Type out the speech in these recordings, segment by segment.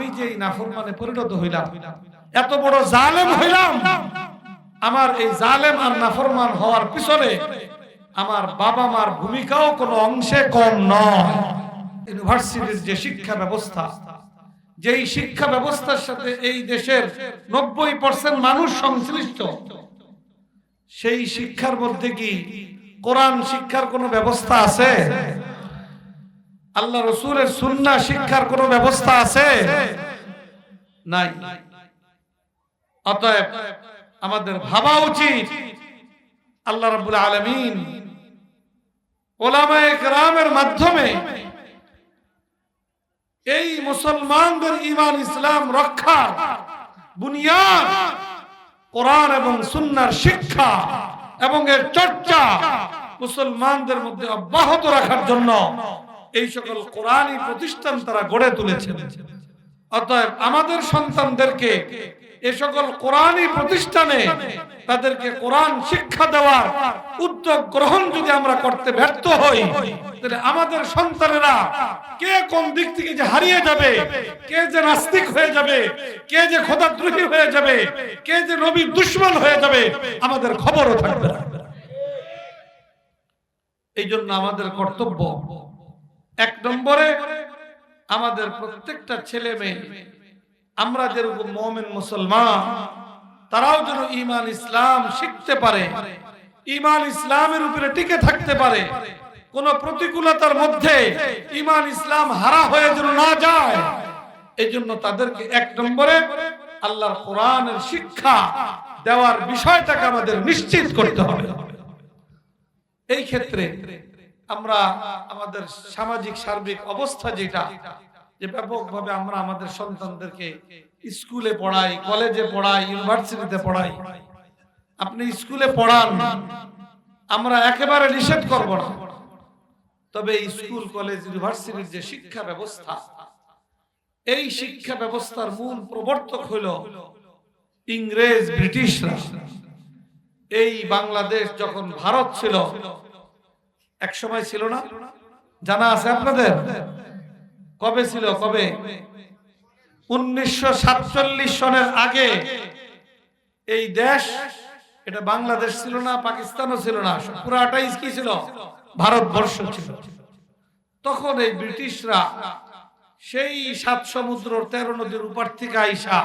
আমি যে নাফরমানে পরিণত হইলাম এত বড় জালেম হইলাম। আমার এই জালেম আর নাফরমান হওয়ার পিছনে আমার বাবা মার ভূমিকাও কোনো অংশে কম নয়। ইউনিভার্সিটির যে শিক্ষা ব্যবস্থা যেই শিক্ষা ব্যবস্থার সাথে এই দেশের নব্বই পার্সেন্ট মানুষ সংশ্লিষ্ট সেই শিক্ষার মধ্যে কি কোরআন শিক্ষার কোনো ব্যবস্থা আছে? আল্লাহ রসুলের সুন্না শিক্ষার কোনো ব্যবস্থা আছে? নাই। অতএব আমাদের ভাবা উচিত। আল্লাহ রাব্বুল আলামিন মাধ্যমে এই মুসলমানদের ইমান ইসলাম রক্ষা, বুনিয়াদ, কোরআন এবং সুন্নার শিক্ষা এবং এর চর্চা মুসলমানদের মধ্যে অব্যাহত রাখার জন্য এই সকল কোরআনই প্রতিষ্ঠান তারা গড়ে তুলেছেন। অতএব আমাদের সন্তানদেরকে এ সকল কোরআনই প্রতিষ্ঠানে তাদেরকে কোরআন শিক্ষা দেওয়ার উদ্যোগ গ্রহণ যদি আমরা করতে ব্যর্থ হই, তাহলে আমাদের সন্তানেরা কে কোন দিক থেকে যে হারিয়ে যাবে, কে যে নাস্তিক হয়ে যাবে, কে যে খোদাদ্রোহী হয়ে যাবে, কে যে নবীর দুশ্মন হয়ে যাবে, আমাদের খবরও থাকবে না। এই জন্য আমাদের কর্তব্য এক নম্বরে আমাদের প্রত্যেকটা ছেলে মেয়ে, আমরা যেরকম মোমেন মুসলমান, তারাও যেন ইমান ইসলাম শিখতে পারে ইমান ইসলামের উপরে টিকে থাকতে পারে। কোন প্রতিকূলতার মধ্যে ইমান ইসলাম হারা হয়ে যেন না যায় এই জন্য তাদেরকে এক নম্বরে আল্লাহর কোরআনের শিক্ষা দেওয়ার বিষয়টাকে আমাদের নিশ্চিত করতে হবে। এই ক্ষেত্রে আমরা আমাদের সামাজিক, সার্বিক অবস্থা যেটা, যে ব্যাপকভাবে আমরা আমাদের সন্তানদেরকে স্কুলে পড়াই, কলেজে পড়াই, ইউনিভার্সিটিতে পড়াই। আপনি স্কুলে পড়ান, আমরা একেবারে নিষেধ করব না। তবে স্কুল, কলেজ, ইউনিভার্সিটির যে শিক্ষা ব্যবস্থা, এই শিক্ষা ব্যবস্থার মূল প্রবর্তক হইল ইংরেজ ব্রিটিশরা। এই বাংলাদেশ যখন ভারত ছিল এক সময় ছিল না? জানা আছে আপনাদের? কবে ছিল? কবে? উনিশশো সনের আগে। এই দেশ, এটা বাংলাদেশ ছিল না, পাকিস্তানও ছিল না পুরাটাই কি ছিল, ভারতবর্ষ ছিল। তখন এই ব্রিটিশরা সেই সাত সমুদ্র তেরো নদীর উপার থেকে আইসা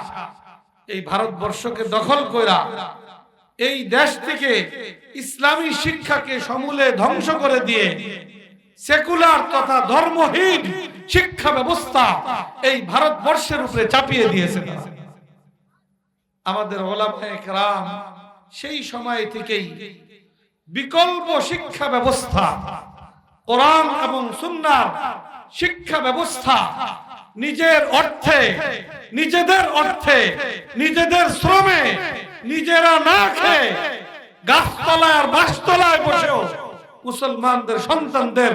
এই ভারতবর্ষকে দখল কইরা এই দেশ থেকে ইসলামী শিক্ষাকে সমূলে ধ্বংস করে দিয়ে সেকুলার তথা ধর্মহীন শিক্ষা ব্যবস্থা এই ভারতবর্ষের উপরে চাপিয়ে দিয়েছে আমাদের কেরাম সেই সময় থেকেই বিকল্প শিক্ষা ব্যবস্থা, কোরআন এবং সুন্নার শিক্ষা ব্যবস্থা নিজের অর্থে, নিজেদের অর্থে, নিজেদের শ্রমে নিজেরা না খেয়ে গাছতলায় আর বাসতলায় বসেও মুসলমানদের সন্তানদের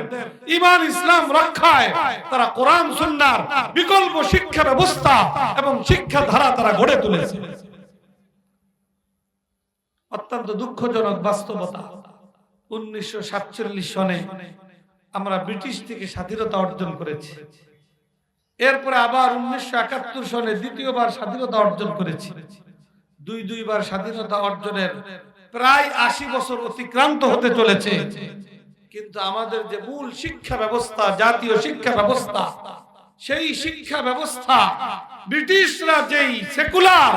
ইমান ইসলাম রক্ষায় তারা কোরআন, সুন্নার বিকল্প শিক্ষা ব্যবস্থা এবং শিক্ষা ধারা তারা গড়ে তুলেছে। অত্যন্ত দুঃখজনক বাস্তবতা। উনিশশো সাতচল্লিশ সনে আমরা ব্রিটিশ থেকে স্বাধীনতা অর্জন করেছি। এরপরে আবার উনিশশো একাত্তর সনে দ্বিতীয়বার স্বাধীনতা অর্জন করেছি। দুই দুইবার স্বাধীনতা অর্জনের প্রায় আশি বছর অতিক্রান্ত হতে চলেছে। কিন্তু আমাদের যে মূল শিক্ষা ব্যবস্থা, জাতীয় শিক্ষা ব্যবস্থা, সেই শিক্ষা ব্যবস্থা ব্রিটিশরা যেই সেকুলার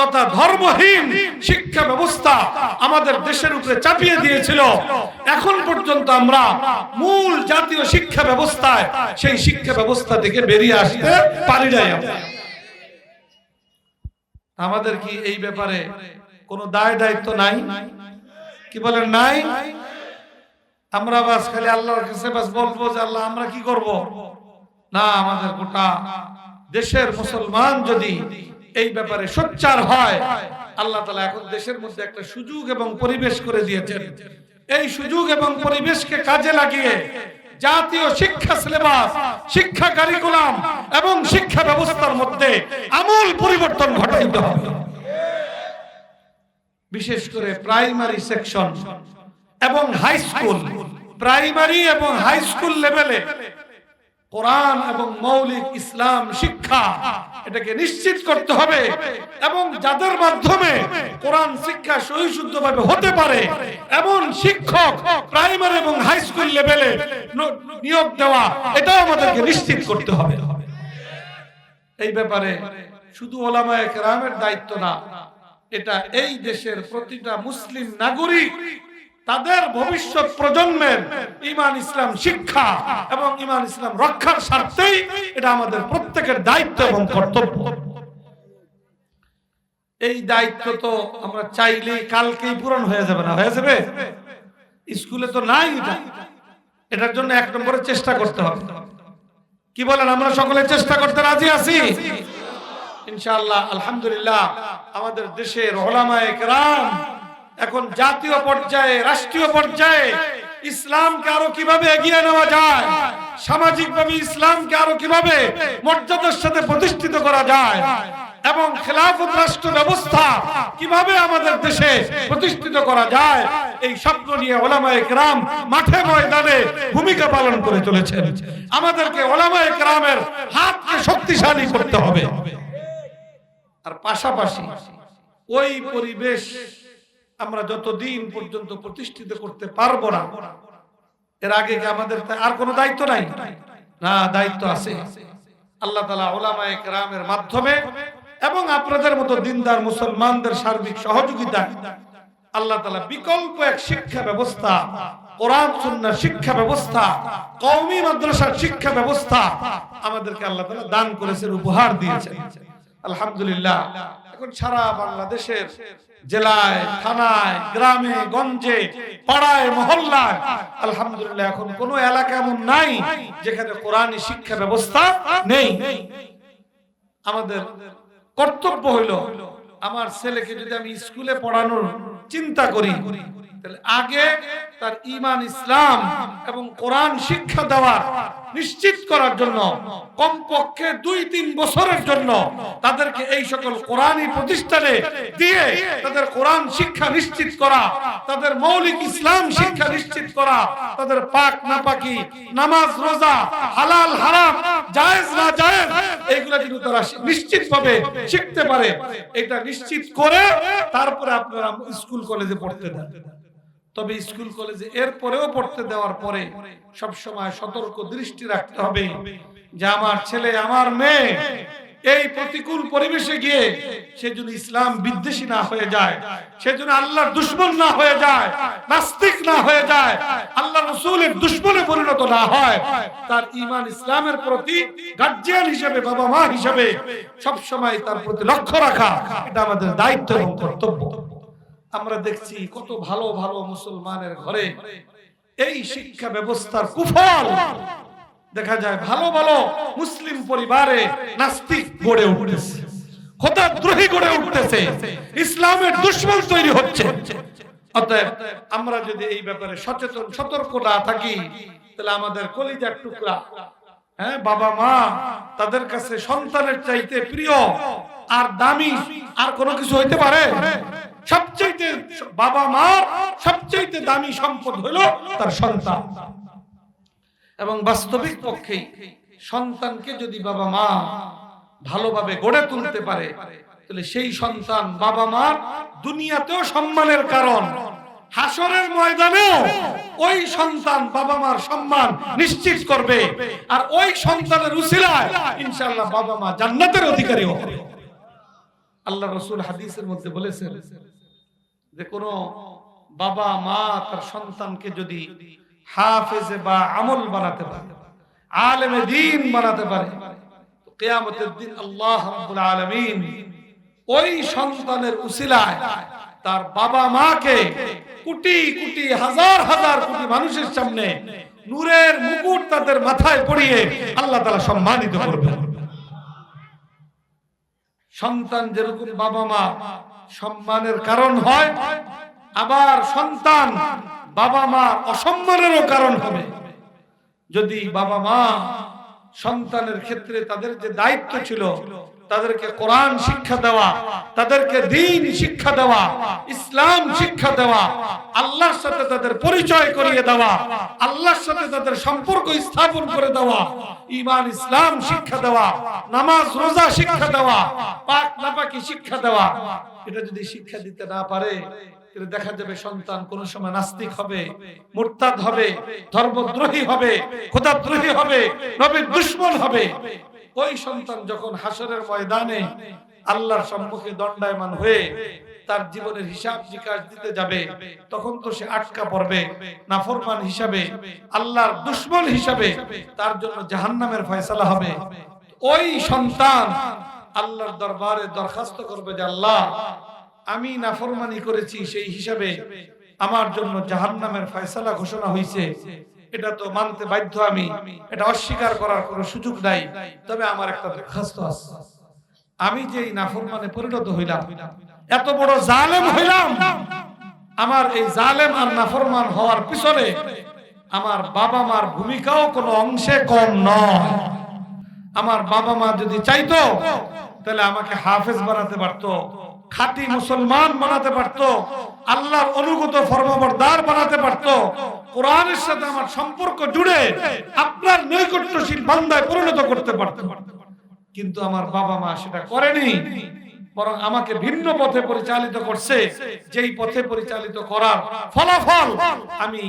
তথা ধর্মহীন শিক্ষা ব্যবস্থা আমাদের দেশের উপরে চাপিয়ে দিয়েছিল, এখন পর্যন্ত আমরা মূল জাতীয় শিক্ষা ব্যবস্থায় সেই শিক্ষা ব্যবস্থা থেকে বেরিয়ে আসতে পারি নাই আমরা। আমাদের কি এই ব্যাপারে কোনো দায় দায়িত্ব নাই? কি বলেন নাই? আমরা বাস খালি আল্লাহর কাছে বাস বলব যে আল্লাহ, আমরা কি করব? না, আমাদের গোটা দেশের মুসলমান যদি এই ব্যাপারে সোচ্চার হয়, আল্লাহ তালা এখন দেশের মধ্যে একটা সুযোগ এবং পরিবেশ করে দিয়েছেন। এই সুযোগ এবং পরিবেশকে কাজে লাগিয়ে জাতীয় শিক্ষা সিলেবাস, শিক্ষা কারিকুলাম এবং শিক্ষা ব্যবস্থার মধ্যে আমূল পরিবর্তন ঘটাইতে হবে। বিশেষ করে প্রাইমারি সেকশন এবং হাই স্কুল। প্রাইমারি এবং হাই স্কুল লেভেলে কোরআন এবং মৌলিক ইসলাম, শিক্ষা, এটাকে নিশ্চিত করতে হবে এবং যাদের মাধ্যমে কোরআন শিক্ষা সহিশুদ্ধভাবে হতে পারে, এমন শিক্ষক প্রাইমারি এবং হাই স্কুল লেভেলে নিয়োগ দেওয়া, এটাও আমাদেরকে নিশ্চিত করতে হবে। এই ব্যাপারে শুধু ওলামায়ে কেরামের দায়িত্ব না, এটা এই দেশের প্রতিটা মুসলিম নাগরিক তাদের ভবিষ্যৎ প্রজন্মের ইমান ইসলাম শিক্ষা এবং ইমান ইসলাম রক্ষার স্বার্থেই এটা আমাদের প্রত্যেকের দায়িত্ব এবং কর্তব্য। এই দায়িত্ব তো আমরা চাইলেই কালকেই পূরণ হয়ে যাবে না, হয়ে যাবে? স্কুলে তো নাই এটা। এটার জন্য এক নম্বরে চেষ্টা করতে হবে। কি বলেন, আমরা সকলে চেষ্টা করতে রাজি আছি? ইনশাআল্লাহ, আলহামদুলিল্লাহ, আমাদের দেশের ওলামায়ে কেরাম এখন জাতীয় পর্যায়ে, রাষ্ট্রীয় পর্যায়ে ইসলামকে আরও কীভাবে এগিয়ে নেওয়া যায়? সামাজিকভাবে ইসলামকে আরও কীভাবে মর্যাদার সাথে প্রতিষ্ঠিত করা যায়? এবং খেলাফত রাষ্ট্র ব্যবস্থা কীভাবে আমাদের দেশে প্রতিষ্ঠিত করা যায়? এই স্বপ্ন নিয়ে ওলামায়ে কেরাম মাঠে ময়দানে ভূমিকা পালন করে চলেছেন। আমাদেরকে ওলামায়ে কেরামের হাতকে শক্তিশালী করতে হবে। আর পাশাপাশি ওই পরিবেশ আমরা যতদিন পর্যন্ত প্রতিষ্ঠিত করতে পারব না, এর আগে কি আমাদের আর কোনো দায়িত্ব নাই? না, দায়িত্ব আছে। আল্লাহ তালা ওলামায়ে কেরামের মাধ্যমে এবং আপনাদের মতো দিনদার মুসলমানদের সার্বিক সহযোগিতা আল্লাহ তালা বিকল্প এক শিক্ষা ব্যবস্থা, কোরআন শিক্ষা ব্যবস্থা, কওমি মাদ্রাসার শিক্ষা ব্যবস্থা আমাদেরকে আল্লাহ তালা দান করেছেন, উপহার দিয়েছেন। আলহামদুলিল্লাহ। এখন সারা বাংলাদেশের জেলায়, থানায়, গ্রামে, গঞ্জে, পাড়ায়, মহল্লায়, আলহামদুলিল্লাহ এখন কোনো এলাকা এমন নাই যেখানে কোরআনী শিক্ষা ব্যবস্থা নেই। আমাদের কর্তব্য হইল আমার ছেলেকে যদি আমি স্কুলে পড়ানোর চিন্তা করি, তাহলে আগে তার ইমান ইসলাম এবং কোরআন শিক্ষা দেওয়ার নিশ্চিত করার জন্য, কমপক্ষে দুই, তিন বছরের জন্য তাদেরকে এই সকল কোরআনই প্রতিষ্ঠানে দিয়ে তাদের কোরআন শিক্ষা নিশ্চিত করা, তাদের মৌলিক ইসলাম শিক্ষা নিশ্চিত করা, তাদের পাক নাপাকি, নামাজ, রোজা, হালাল, হারাম, জায়েজ, না জায়েজ এইগুলা যদি তারা নিশ্চিত ভাবে শিখতে পারে। এটা নিশ্চিত করে তারপরে আপনারা স্কুল, কলেজে পড়তে দেন। তবে স্কুল, কলেজে এর পরেও পড়তে দেওয়ার পরে সব সময় সতর্ক দৃষ্টি রাখতে হবে যে আমার ছেলে, আমার মেয়ে এই প্রতিকূল পরিবেশে গিয়ে সে যদি ইসলাম বিদ্বেষী না হয়ে যায় সে যদি আল্লাহর দুশ্মন না হয়ে যায়, নাস্তিক না হয়ে যায় আল্লাহ রসুলের দুশ্মনে পরিণত না হয়, তার ইমান ইসলামের প্রতি গার্জিয়ান হিসেবে বাবা মা হিসেবে সব সময় তার প্রতি লক্ষ্য রাখা, এটা আমাদের দায়িত্ব এবং কর্তব্য। আমরা দেখছি কত ভালো ভালো মুসলমানের ঘরে এই শিক্ষা ব্যবস্থার কুফল। দেখা যায় ভালো ভালো মুসলিম পরিবারে নাস্তিক গড়ে উঠতেছে খোদাদ্রোহী গড়ে উঠতেছে ইসলামের দুশ্মন তৈরি হচ্ছে। অতএব আমরা যদি এই ব্যাপারে সচেতন, সতর্ক না থাকি, তাহলে আমাদের কলিজার টুকরা হ্যাঁ বাবা মা তাদের কাছে সন্তানের চাইতে প্রিয়, আর দামি, আর কোনো কিছু হইতে পারে? সবচাইতে বাবা মার সবচাইতে দামি সম্পদ হলো তার সন্তান। এবং বাস্তবিক পক্ষেই সন্তানকে যদি বাবা মা ভালোভাবে গড়ে তুলতে পারে, তাহলে সেই সন্তান বাবা মার দুনিয়াতেও সম্মানের কারণ। হাসরের ময়দানেও ওই সন্তান বাবা মার সম্মান নিশ্চিত করবে। আর ওই সন্তানের উসিলায় ইনশাআল্লাহ বাবা মা জান্নাতের অধিকারী হবে। আল্লাহ রসুল হাদিসের মধ্যে বলেছেন যে কোন বাবা, মা তার সন্তানকে যদি হাফেজে বা আমল বানাতে পারে, আলেমে দিন বানাতে পারে কিয়ামতের দিন আল্লাহ আলামিন ওই সন্তানের উসিলায় তার বাবা মাকে কোটি কোটি, হাজার হাজার কোটি মানুষের সামনে নূরের মুকুট তাদের মাথায় পড়িয়ে আল্লাহ তাআলা সম্মানিত করবেন। সন্তান যেরকম বাবা মা সম্মানের কারণ হয়, আবার সন্তান বাবা মা অসম্মানেরও কারণ হবে। যদি বাবা মা সন্তানের ক্ষেত্রে তাদের যে দায়িত্ব ছিল তাদেরকে কোরআন শিক্ষা দেওয়া, তাদেরকে দিন শিক্ষা দেওয়া, ইসলাম শিক্ষা দেওয়া, আল্লাহর সাথে তাদের পরিচয় করিয়ে দেওয়া, আল্লাহর সাথে তাদের সম্পর্ক স্থাপন করে দেওয়া ইমান ইসলাম শিক্ষা দেওয়া, নামাজ, রোজা শিক্ষা দেওয়া, পাক নাপাকি শিক্ষা দেওয়া। এটা যদি শিক্ষা দিতে না পারে দেখা যাবে সন্তান কোন সময় নাস্তিক হবে, মুরতাদ হবে, ধর্মদ্রোহী হবে, খোদাদ্রোহী হবে, নবীর দুশ্মন হবে। ওই সন্তান যখন হাসরের ময়দানে আল্লাহর সম্মুখে দণ্ডায়মান হয়ে তার জীবনের হিসাব নিকাশ দিতে যাবে, তখন তো সে আটকা পড়বে। নাফরমান হিসাবে, আল্লাহর দুশ্মন হিসাবে তার জন্য জাহান্নামের ফয়সালা হবে। ওই সন্তান আল্লাহর দরবারে দরখাস্ত করবে যে, আল্লাহ, আমি নাফরমানি করেছি সেই হিসাবে আমার জন্য জাহান্নামের ফয়সালা ঘোষণা হয়েছে এটা তো মানতে বাধ্য আমি। এটা অস্বীকার করার কোনো সুযোগ নাই। তবে আমার একটা দরখাস্ত আছে। আমি যে নাফরমানে পরিণত হইলাম, এত বড় জালেম হইলাম, আমার এই জালেম আর নাফরমান হওয়ার পিছনে আমার বাবা মার ভূমিকাও কোনো অংশে কম নয়। আমার বাবা মা যদি চাইতো, তাহলে আমাকে হাফেজ বানাতে পারতো। খাঁটি মুসলমান বানাতে পারতো, আল্লাহর অনুগত ফরমাবরদার বানাতে পারতো, কোরআনের সাথে আমার সম্পর্ক জুড়ে আপনার নৈকট্যশীল বান্দায় পরিণত করতে পারতো। কিন্তু আমার বাবা মা সেটা করেনি, বরং আমাকে ভিন্ন পথে পরিচালিত করছে। যেই পথে পরিচালিত করার ফলাফল আমি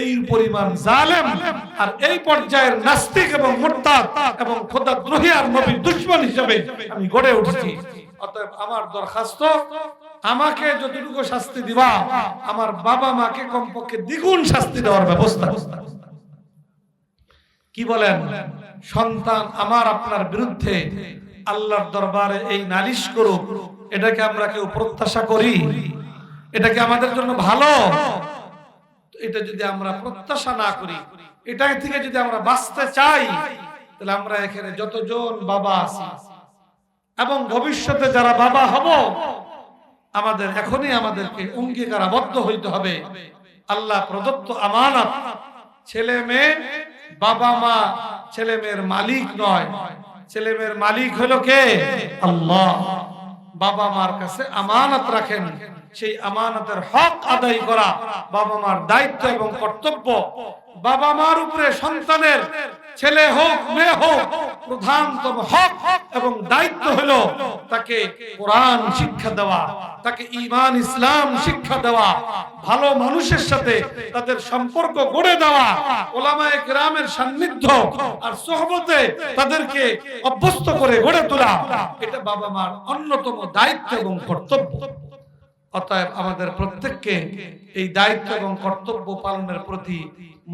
এই পরিমাণ জালেম আর এই পর্যায়ের নাস্তিক এবং মুরতাদ এবং খোদাদ্রোহী আর নবীর দুশ্মন হিসেবে আমি গড়ে উঠেছি। অতএব আমার দরখাস্ত, আমাকে যতটুকু শাস্তি দিবা, আমার বাবা মাকে কমপক্ষে দ্বিগুণ শাস্তি দেওয়ার ব্যবস্থা। কি বলেন? সন্তান আমার আপনার বিরুদ্ধে আল্লাহর দরবারে এই নালিশ করুক, এটাকে আমরা কেউ প্রত্যাশা করি? এটাকে আমাদের জন্য ভালো? এটা যদি আমরা প্রত্যাশা না করি এটা থেকে যদি আমরা বাঁচতে চাই, তাহলে আমরা এখানে যতজন বাবা আছি এবং ভবিষ্যতে যারা বাবা হব, আমাদের এখনই আমাদেরকে অঙ্গীকারাবদ্ধ হইতে হবে। আল্লাহ প্রদত্ত আমানত ছেলে মেয়ে, বাবা মা, ছেলে মেয়ের মালিক নয়। ছেলে মেয়ের মালিক হলো কে? আল্লাহ। বাবা মার কাছে আমানত রাখেন। সেই আমানতের হক আদায় করা বাবা মার দায়িত্ব এবং কর্তব্য। বাবা মার উপরে সন্তানের ছেলে হোক, মেয়ে হোক প্রধানতম হক এবং দায়িত্ব হলো তাকে কোরআন শিক্ষা দেওয়া, তাকে ইমান ইসলাম শিক্ষা দেওয়া, ভালো মানুষের সাথে তাদের সম্পর্ক গড়ে দেওয়া, ওলামায়ে কেরামের সান্নিধ্য আর সোহবতে তাদেরকে অভ্যস্ত করে গড়ে তোলা, এটা বাবা মার অন্যতম দায়িত্ব এবং কর্তব্য। অতএব আমাদের প্রত্যেককে এই দায়িত্ব এবং কর্তব্য পালনের প্রতি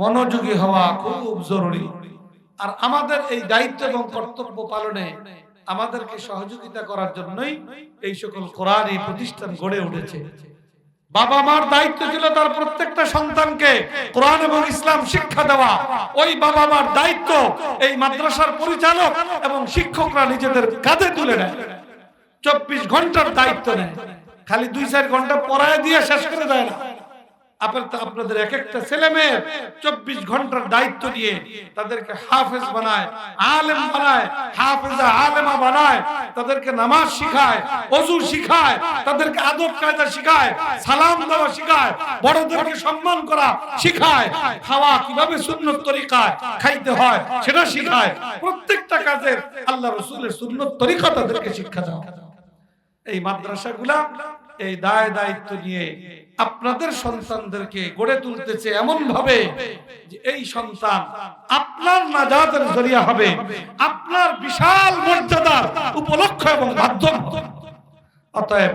মনোযোগী হওয়া খুব জরুরি। আর আমাদের এই দায়িত্ব এবং কর্তব্য পালনে আমাদেরকে সহযোগিতা করার জন্যই এই সকল কোরআন, এই প্রতিষ্ঠান গড়ে উঠেছে। বাবা মার দায়িত্ব ছিল তার প্রত্যেকটা সন্তানকে কোরআন এবং ইসলাম শিক্ষা দেওয়া। ওই বাবা মার দায়িত্ব এই মাদ্রাসার পরিচালক এবং শিক্ষকরা নিজেদের কাঁধে তুলে নেয়। চব্বিশ ঘণ্টার দায়িত্ব নেয়। খালি দুই চার ঘণ্টা পড়ায় দিয়ে শেষ করে দেয় না। আপনাদের এক একটা ছেলে মেয়ের চব্বিশ ঘণ্টার দায়িত্ব দিয়ে তাদেরকে হাফেজ বানায়, আলেম বানায় হাফেজা আলেমা বানায়, তাদেরকে নামাজ শিখায়, অজু শিখায়, তাদেরকে আদব কায়দা শিখায়, সালাম দেওয়া শিখায়, বড়দেরকে সম্মান করা শিখায়, খাওয়া কীভাবে সুন্নত তরিকায় খাইতে হয় সেটা শিখায়। প্রত্যেকটা কাজের আল্লাহ রসুলের সুন্নত তরিকা তাদেরকে শিক্ষা দেওয়া এই মাদ্রাসাগুলা এই দায় দায়িত্ব নিয়ে আপনাদের সন্তানদেরকে গড়ে তুলতেছে এমন ভাবে এই সন্তান আপনার নাজাতের জরিয়া হবে, আপনার বিশাল মর্যাদার উপলক্ষ এবং মাধ্যম অতএব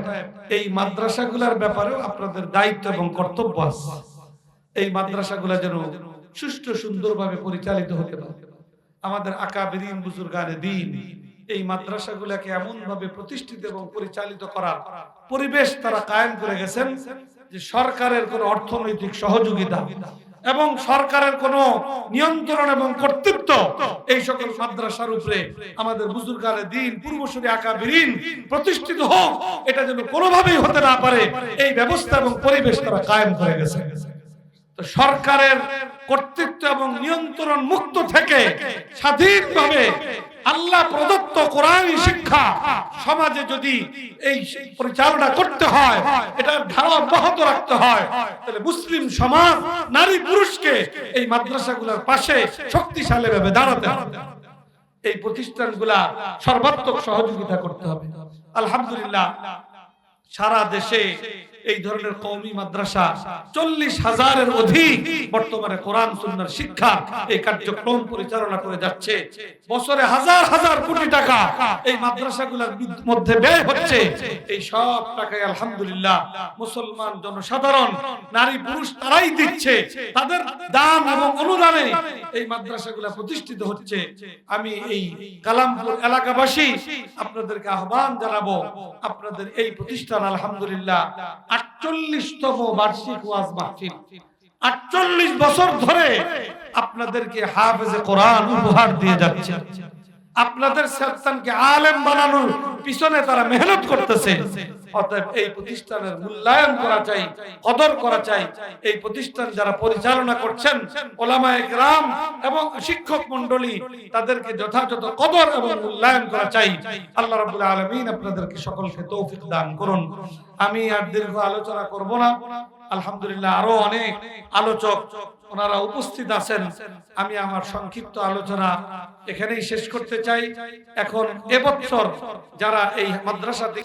এই মাদ্রাসাগুলার ব্যাপারেও আপনাদের দায়িত্ব এবং কর্তব্য আছে। এই মাদ্রাসাগুলা যেন সুষ্ঠু সুন্দরভাবে পরিচালিত হতে পারে। আমাদের আকাবিরিন বুজুর্গানে দিন এই মাদ্রাসাগুলোকে এমন ভাবে প্রতিষ্ঠিত এবং পরিচালিত করার পরিবেশ তারা কায়েম করে গেছেন যে সরকারের কোনো অর্থনৈতিক সহযোগিতা এবং সরকারের কোনো নিয়ন্ত্রণ এবং কর্তৃত্ব এই সকল মাদ্রাসার উপরে আমাদের বুজুর্গানে দিন, পূর্বসূরি আকাবিরিন প্রতিষ্ঠিত হোক, এটা যেন কোনোভাবেই হতে না পারে, এই ব্যবস্থা এবং পরিবেশ তারা কায়েম করে গেছে। সরকারের কর্তৃত্ব এবং নিয়ন্ত্রণ মুক্ত থেকে স্বাধীনভাবে আল্লাহ প্রদত্ত কোরআনী শিক্ষা। সমাজে যদি এই পরিচালনা করতে হয় এটা ধারা অব্যাহত রাখতে হয়, তাহলে মুসলিম সমাজ, নারী পুরুষকে এই মাদ্রাসাগুলোর পাশে শক্তিশালী ভাবে দাঁড়াতে হবে। এই প্রতিষ্ঠানগুলা সর্বাত্মক সহযোগিতা করতে হবে। আলহামদুলিল্লাহ, সারা দেশে এই ধরনের কওমি মাদ্রাসা চল্লিশ হাজারের অধিক বর্তমানে কোরআন, সুন্নার শিক্ষা এই কার্যক্রম পরিচালনা করে যাচ্ছে। বছরে হাজার হাজার কোটি টাকা এই মাদ্রাসাগুলোর মধ্যে ব্যয় হচ্ছে। এই সব টাকায় আলহামদুলিল্লাহ মুসলমান জনসাধারণ, নারী, পুরুষ তারাই দিচ্ছে। তাদের দান এবং অনুদানে এই মাদ্রাসাগুলো প্রতিষ্ঠিত হচ্ছে। আমি এই কালামপুর এলাকাবাসী আপনাদেরকে আহ্বান জানাব। আপনাদের এই প্রতিষ্ঠান আলহামদুলিল্লাহ আটচল্লিশতম বার্ষিক ওয়াজ মাহফিল। আটচল্লিশ বছর ধরে আপনাদেরকে হাফেজে কোরআন উপহার দিয়ে যাচ্ছে। আপনাদের সন্তানকে আলেম বানানোর পিছনে তারা মেহনত করতেছে। অতএব এই প্রতিষ্ঠানের মূল্যায়ন করা চাই, কদর করা চাই। এই প্রতিষ্ঠান যারা পরিচালনা করছেন ওলামায়ে গ্রাম এবং শিক্ষক মণ্ডলী, তাদেরকে যথাযথ কদর এবং মূল্যায়ন করা চাই। আল্লাহ রাব্বুল আলামিন আপনাদেরকে সকলকে তৌফিক দান করুন। আমি আর দীর্ঘ আলোচনা করব না। আলহামদুলিল্লাহ আরও অনেক আলোচক ওনারা উপস্থিত আছেন। আমি আমার সংক্ষিপ্ত আলোচনা এখানেই শেষ করতে চাই। এখন এবছর যারা এই মাদ্রাসা